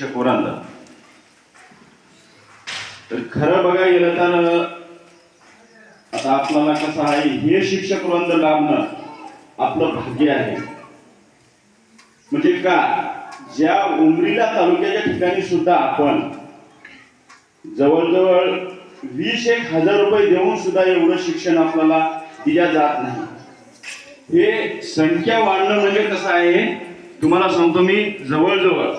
शिक्षक वरांत तर खरं बघायला गेलं तर आता आपल्याला कसं आहे हे शिक्षक वृंद लाभणं आपलं भाग्य आहे. म्हणजे का ज्या उमरीला तालुक्याच्या ठिकाणी सुद्धा आपण जवळजवळ वीस एक हजार रुपये देऊन सुद्धा एवढं शिक्षण आपल्याला दिल्या जात नाही. हे संख्या वाढणं म्हणजे कसं आहे तुम्हाला सांगतो मी जवळजवळ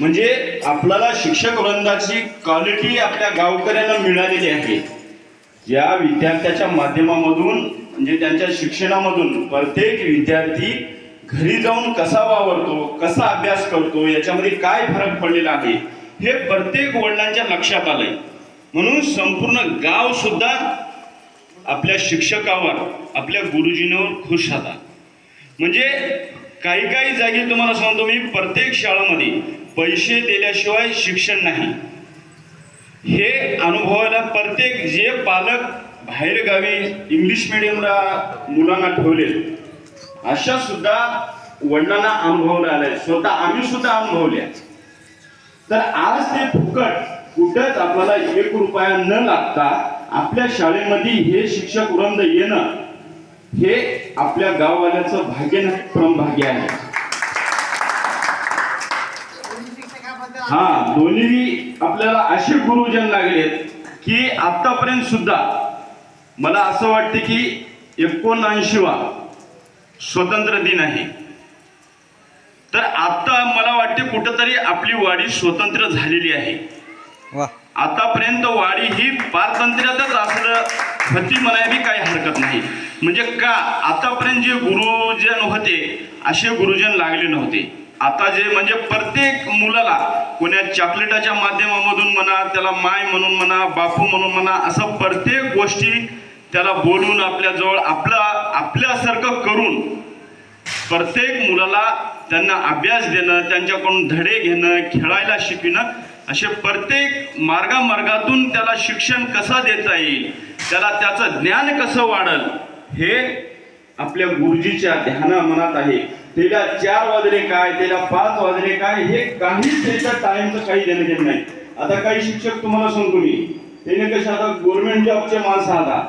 म्हणजे आपल्याला शिक्षक वृंदाची क्वालिटी आपल्या गावकऱ्यांना मिळालेली आहे. या विद्यार्थ्याच्या माध्यमामधून म्हणजे त्यांच्या शिक्षणामधून प्रत्येक विद्यार्थी घरी जाऊन कसा वावरतो कसा अभ्यास करतो याच्यामध्ये काय फरक पडलेला आहे हे प्रत्येक वडिलांच्या लक्षात आलंय. म्हणून संपूर्ण गाव सुद्धा आपल्या शिक्षकावर आपल्या गुरुजींवर खुश राहतात. म्हणजे काही काही जागी तुम्हाला सांगतो मी प्रत्येक शाळेमध्ये पैसे दिल्याशिवाय शिक्षण नाही. हे अनुभवायला प्रत्येक जे पालक बाहेर गावी इंग्लिश मिडियमला मुलांना ठेवले अशा सुद्धा वडिलांना अनुभवला आलंय. स्वतः आम्ही सुद्धा अनुभवल्या. तर आज ते फुकट कुठंच आपल्याला एक रुपया न लागता आपल्या शाळेमध्ये हे शिक्षक वृंद येणं हे आपल्या गाववाल्याचं भाग्य नाही परमभाग्य आहे. हा दोन्ही आपल्याला असे गुरुजन लागलेत की आतापर्यंत सुद्धा मला असं वाटते की एकोणऐंशीवा स्वतंत्र दिन आहे. तर आता मला वाटते कुठंतरी आपली वाडी स्वतंत्र झालेली आहे. वा. आतापर्यंत वाडी ही पारतंत्र्यातच असलं होती म्हणायला काही हरकत नाही. म्हणजे का आतापर्यंत जे गुरुजन होते असे गुरुजन लागले नव्हते. आता जे म्हणजे प्रत्येक मुलाला कोण्या चॉकलेटाच्या माध्यमामधून म्हणा त्याला माय म्हणून म्हणा बापू म्हणून म्हणा असं प्रत्येक गोष्टी त्याला बोलून आपल्याजवळ आपला आपल्यासारखं करून प्रत्येक मुलाला त्यांना अभ्यास देणं त्यांच्याकडून धडे घेणं खेळायला शिकणं असे प्रत्येक मार्गामार्गातून त्याला शिक्षण कसं देता येईल त्याला त्याचं ज्ञान कसं वाढल हे आपल्या गुरुजीच्या ध्याना मनात आहे. त्याला चार वाजले काय त्याला पाच वाजले काय हे काहीच त्याच्या टाइमचं काही देणं घेत नाही. आता काही शिक्षक तुम्हाला सांगतो मी. त्याने कसे आता गव्हर्नमेंट जॉबचे माणसं आता.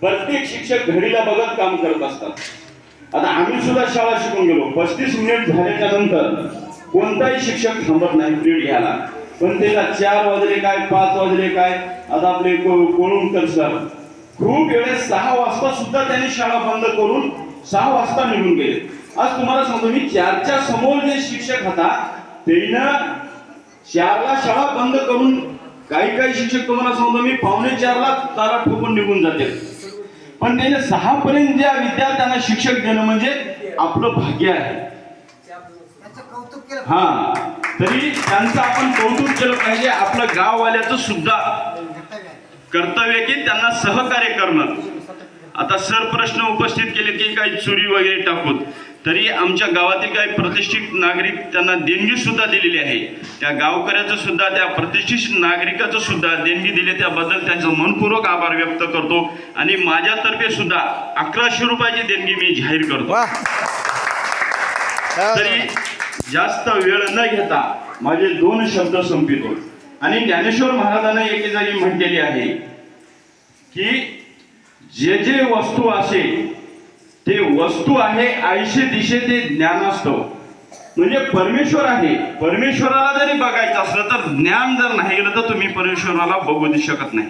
प्रत्येक शिक्षक घडीला बघत काम करत असतात. आता आम्ही सुद्धा शाळा शिकून गेलो. पस्तीस मिनिट झाल्याच्यानंतर कोणताही शिक्षक थांबत नाही पिरियड घ्यायला. पण त्याला चार वाजले काय पाच वाजले काय आता आपले कोण सर खूप वेळेस सहा वाजता सुद्धा त्यांनी शाळा बंद करून सहा वाजता निघून गेले. आज तुम्हाला सांगतो मी चारच्या समोर जे शिक्षक होता त्यानं चारला शाळा बंद करून काही काही शिक्षक तुम्हाला सांगतो मी पावणे चारला तारा ठोकून निघून जाते पण त्याने सहा पर्यंत ज्या विद्यार्थ्यांना शिक्षक देणं म्हणजे आपलं भाग्य आहे. हा. तरी त्यांचं आपण कौतुक केलं पाहिजे आपलं गाववाल्याचं सुद्धा. कर्तव्य की त्यांना सहकार्य करणं. आता सर प्रश्न उपस्थित केले की काही चोरी वगैरे टाकून. तरी आमच्या गावातील काही प्रतिष्ठित नागरिक त्यांना देणगी सुद्धा दिलेली आहे. त्या गावकऱ्याचं सुद्धा त्या प्रतिष्ठित नागरिकाचं सुद्धा देणगी दिली त्याबद्दल त्यांचा मनपूर्वक आभार व्यक्त करतो. आणि माझ्यातर्फे सुद्धा अकराशे रुपयाची देणगी मी जाहीर करतो. तरी जास्त वेळ न घेता माझे दोन शब्द संपितो आणि ज्ञानेश्वर महाराजांना एके जागी म्हटलेली आहे की जे जे वस्तू असे ते वस्तू आहे आयुष्य दिशे ते ज्ञान असतो. म्हणजे परमेश्वर आहे. परमेश्वराला जरी बघायचं असलं तर ज्ञान जर नाही गेलं तर तुम्ही परमेश्वराला बघू शकत नाही.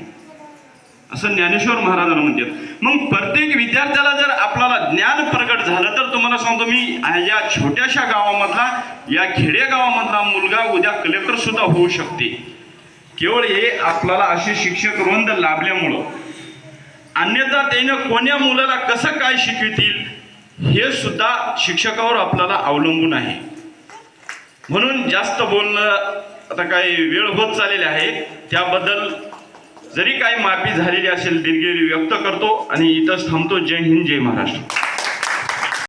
असं ज्ञानेश्वर महाराजांना म्हणतात. मग प्रत्येक विद्यार्थ्याला जर आपल्याला ज्ञान प्रकट झालं तर तुम्हाला सांगतो मी या छोट्याशा गावामधला या खेडेगावामधला मुलगा उद्या कलेक्टर सुद्धा होऊ शकते. केवळ हे आपल्याला असे शिक्षक वृंद लाभल्यामुळं अन्यथा त्याने कोण्या मुलाला कसं काय शिकवितील हे सुद्धा शिक्षकावर आपल्याला अवलंबून आहे. म्हणून जास्त बोलणं आता काही वेळ होत चाललेली आहे. त्याबद्दल जरी काही माफी झालेली असेल दिलगिरी व्यक्त करतो आणि इथंच थांबतो. जय हिंद जय महाराष्ट्र.